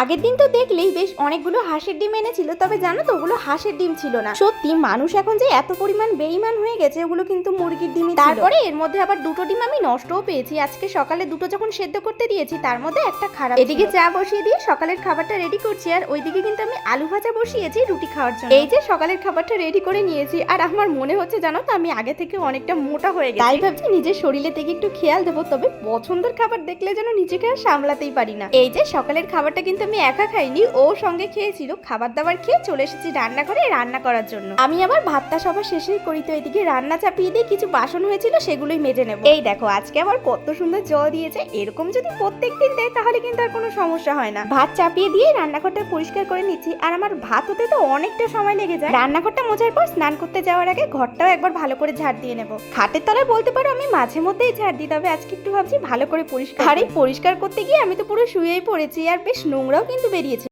আগের দিন তো দেখলেই বেশ অনেকগুলো হাঁসের ডিম এনেছিল তবে জানো তো ওগুলো হাঁসের ডিম ছিল না। সত্যি মানুষ এখন যে এত পরিমাণ বেইমান হয়ে গেছে ওগুলো কিন্তু মুরগির ডিমই ছিল। তারপরে এর মধ্যে আবার দুটো ডিম আমি নষ্টও পেয়েছি। আজকে সকালে দুটো যখন সেদ্ধ করতে দিয়েছি তার মধ্যে একটা খারাপ এদিকে চা বসিয়ে দিয়ে সকালের খাবারটা রেডি করছি আর ওইদিকে কিন্তু আমি আলু ভাজা বসিয়েছি রুটি খাওয়ার জন্য। এই যে সকালের খাবারটা রেডি করে নিয়েছি আর আমার মনে হচ্ছে জানো তো আমি আগে থেকে অনেকটা মোটা হয়ে গেছি। তাই ভাবছি নিজের শরীরে থেকে একটু খেয়াল দেবো তবে পছন্দের খাবার দেখলে যেন নিজেকে আর সামলাতেই পারি না। এই যে সকালের খাবারটা কিন্তু আমি একা খাইনি ও সঙ্গে খেয়েছিল খাবার দাবার খেয়ে চলে এসেছি রান্নাঘরে রান্না করার জন্য। আমি আবার ভাতটা সবার শেষে করি, তো এদিকে রান্না চাপিয়ে দিয়ে কিছু বাসন হয়েছিল, সেগুলোই মেজে নেব। এই দেখো, আজকে আবার কত সুন্দর জল দিয়েছে, এরকম যদি প্রত্যেকদিন দেয়, তাহলে কিন্তু আর কোনো সমস্যা হয় না। ভাত চাপিয়ে দিয়ে রান্নাঘরটা পরিষ্কার করে নিচ্ছি, আর আমার ভাত হতে তো অনেকটা সময় লেগে যায়। রান্নাঘরটা মোছার পর স্নান করতে যাওয়ার আগে ঘরটাও একবার ভালো করে ঝাড় দিয়ে নেব। খাটের তলায় বলতে পারো, আমি মাঝে মধ্যেই ঝাড় দিই, তবে আজকে একটু ভাবছি ভালো করে পরিষ্কার আর এই পরিষ্কার করতে গিয়ে আমি তো পুরো শুয়েই পড়েছি, আর বেশ নোংরাও কিন্তু বেরিয়েছে।